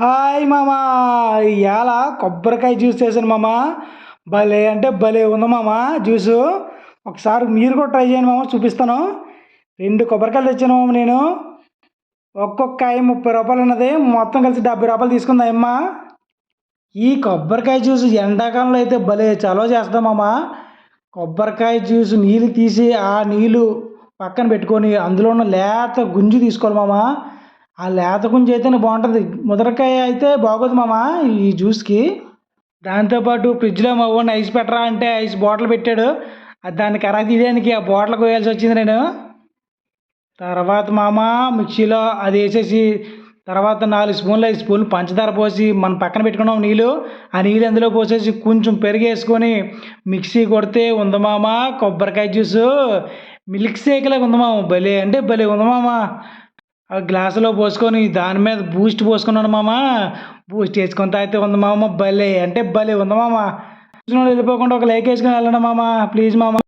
Hi మామా. ఇవాళ కొబ్బరికాయ జ్యూస్ చేశాను మామ. భలే అంటే భలే ఉంది మామ జ్యూసు. ఒకసారి మీరు కూడా ట్రై చేయండి మామ చూపిస్తాను. రెండు కొబ్బరికాయలు తెచ్చాను మామ నేను. ఒక్కొక్క కాయ ముప్పై రూపాయలు ఉన్నది. మొత్తం కలిసి డెబ్బై రూపాయలు తీసుకుందా అమ్మ. ఈ కొబ్బరికాయ జ్యూస్ ఎండాకాలంలో అయితే భలే చలవ చేస్తాం మామ. కొబ్బరికాయ జ్యూస్ నీళ్ళు తీసి ఆ నీళ్ళు పక్కన పెట్టుకొని అందులో ఉన్న లేత గుంజు తీసుకోవాలి మామ. ఆ లేత గుంజు అయితేనే బాగుంటుంది. ముదరకాయ అయితే బాగోదు మామ ఈ జ్యూస్కి. దాంతోపాటు ఫ్రిడ్జ్లో మా ఓన్ ఐస్ పెట్టరా అంటే ఐస్ బాటిల్ పెట్టాడు. అది దాన్ని కరా తీయడానికి ఆ బాటిల్ కోయాల్సి వచ్చింది నేను. తర్వాత మామ మిక్సీలో అది వేసేసి తర్వాత నాలుగు స్పూన్లు ఐదు స్పూన్లు పంచదార పోసి మనం పక్కన పెట్టుకున్నాం నీళ్ళు. ఆ నీళ్ళు అందులో పోసేసి కొంచెం పెరిగేసుకొని మిక్సీ కొడితే ఉంది మామ కొబ్బరికాయ జ్యూసు. మిల్క్ షేక్లాగా ఉంది మామ భలే అంటే భలే ఉంది మామ. ఆ గ్లాసులో పోసుకొని దాని మీద బూస్ట్ పోసుకున్నాను మామ. బూస్ట్ వేసుకొని తాగితే ఉంది మామ భలే. అంటే భలే ఉంది మామ. చూసిన వెళ్ళిపోకుండా ఒక లైక్ వేసుకుని వెళ్ళండి మామ ప్లీజ్ మామ.